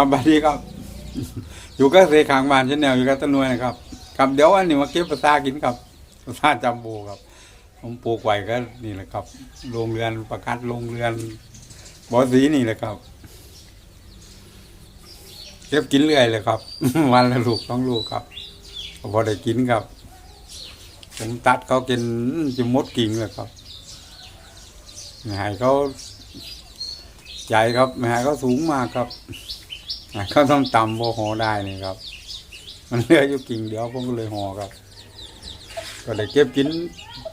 ครับบัดนี้ครับ อยู่ก็เสขางบ้านเชนแนวอยู่กับตะนวยนะครับ ครับเดี๋ยววันนี้มาเก็บภาษากินครับภาษาจัมโบครับ ผมปลูกไว้ก็นี่แหละครับโรงเรือนประกัดโรงเรือนบอสีนี่แหละครับ เก็บกินเรื่อยเลยครับ วันละลูกสองลูกครับพอได้กินครับ ผมตัดเขากินจะมดกิ่งเลยครับไม่เขาใหญ่ครับไม่เขาสูงมากครับ ขาต้องต่ำพอหอได้นี่ครับ มันเหลืออยู่กิ่งเดียวผมก็เลยห่อครับ ก็ได้เก็บกิน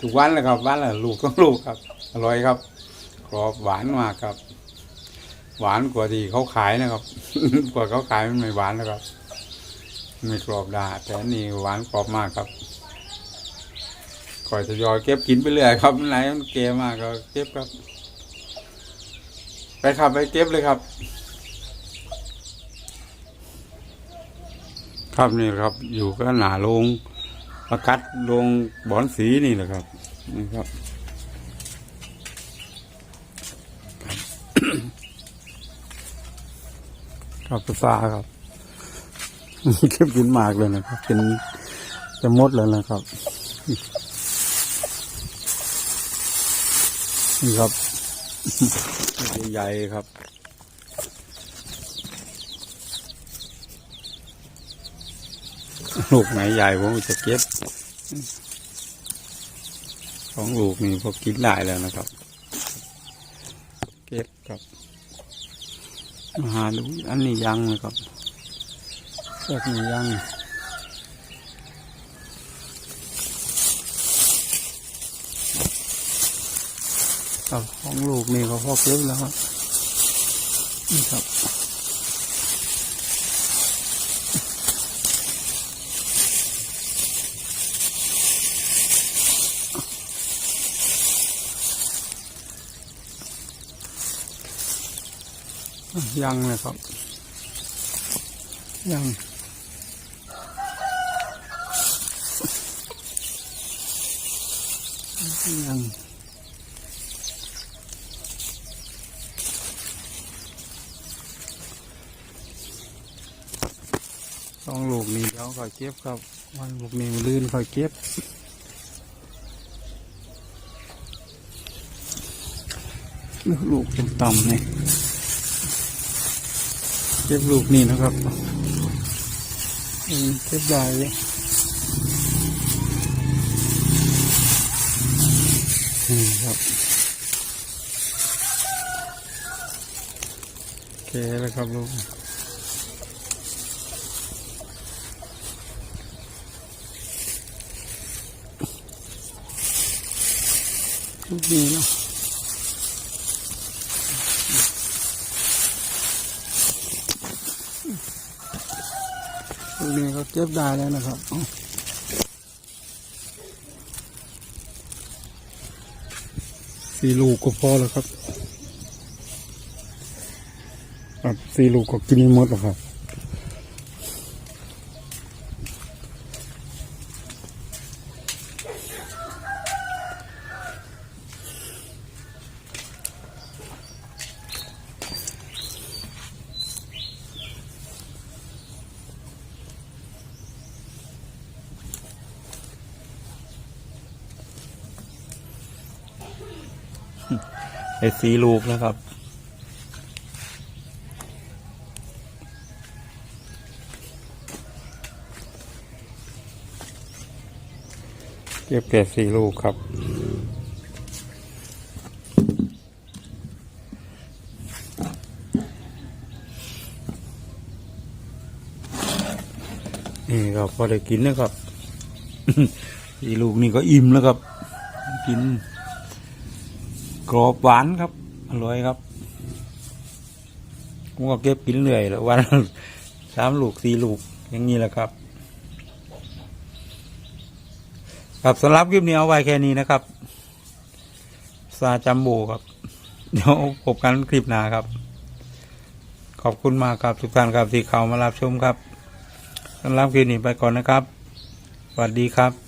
ทุกวันเลยครับวันละลูกต้องลูกครับอร่อยครับกรอบหวานมากครับ หวานกว่าที่เขาขายนะครับ กว่าเขาขายมันไม่หวานนะครับไม่กรอบด่าแต่นนี่หวานกรอบมากครับคอยทยอยเก็บกินไปเรื่อยครับไหนมันเกมากก็เก็บครับ ไปครับไปเก็บเลยครับ ครับนี่ครับ อยู่ก็หนาลงประกัดลงบอนสีนี่แหละครับนี่ครับครับภาษาครับเก็บกินมากเลยนะครับเป็นจะมดเลยนะครับนี่ครับใหญ่ครับ ลูกไหนใหญ่ผมจะเก็บสองลูกนี่พอกินได้แล้วนะครับ เก็บครับมาหาดูอันนี้ยังนะครับพวกนี้ยังของลูกนี่เขาพอเก็บแล้วครับนี่ครับ ยังนะครับ ยังยังสองลูกนี้เดี๋ยวค่อยเก็บครับวันลูกนี้มันลื่นค่อยเก็บลูกเป็นต่ำเนี่ย เก็บลูกนี่นะครับเก็บได้เลยนี่ครับโอเคแล้วครับลูกลูกนี้เนาะ ลูกนี้ก็เก็บได้แล้วนะครับสี่ลูกก็พอแล้วครับครับสี่ลูกก็กินหมดแล้วครับ ไอ้สีลูกนะครับ เก็บแก่สีลูกครับนี่ครับพอได้กินนะครับสีลูกนี่ก็อิ่มแล้วครับ กิน กรอบหวานครับ อร่อยครับผมก็เก็บกินเรื่อยแล้ววันสามลูกสี่ลูกอย่างนี้แหละครับ ครับสำหรับคลิปนี้เอาไว้แค่นี้นะครับ ซาจัมโบครับ เดี๋ยวพบกันคลิปหน้าครับ ขอบคุณมากครับทุกท่านครับที่เข้ามารับชมครับสำหรับคลิปนี้ไปก่อนนะครับสวัสดีครับ